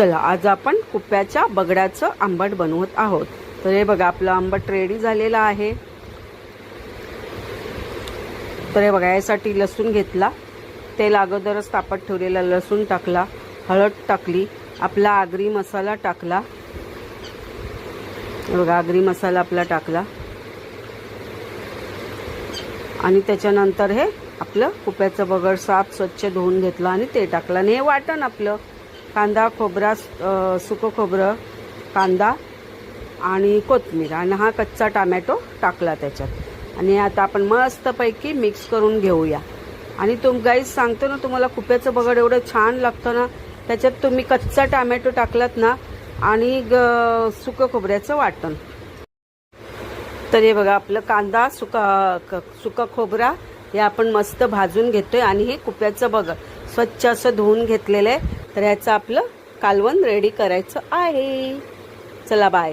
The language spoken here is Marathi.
चला आज आपण कुप्याच्या बगड्याचं आंबट बनवत आहोत. तर हे बघा आपलं आंबट रेडी झालेलं आहे. तर हे बघा यासाठी लसूण घेतला. तेल अगोदरच तापत ठेवलेला लसूण टाकला. हळद टाकली. आपला आगरी मसाला टाकला. बघा आगरी मसाला आपला टाकला. आणि त्याच्यानंतर हे आपलं कुप्याचं बगड साफ स्वच्छ धुवून घेतलं आणि ते टाकलं. आणि हे वाटण आपलं. कांदा खोबरा सुकं खोबरं कांदा आणि कोथमीर आणि हा कच्चा टामॅटो टाकला त्याच्यात. आणि आता आपण मस्तपैकी मिक्स करून घेऊया. आणि तुम गाईज सांगतो ना तुम्हाला कुप्याचं बगड एवढं छान लागतं ना. त्याच्यात तुम्ही कच्चा टामॅटो टाकलात ना आणि ग सुकं खोबऱ्याचं वाटण. तर हे बघा आपलं कांदा सुका क- सुका खोबरा हे आपण मस्त भाजून घेतोय. आणि हे कुप्याचं बघ स्वच्छ असं धुवून घेतलेलं आहे. तर ह्याचं आपलं कालवण रेडी करायचं आहे. चला बाय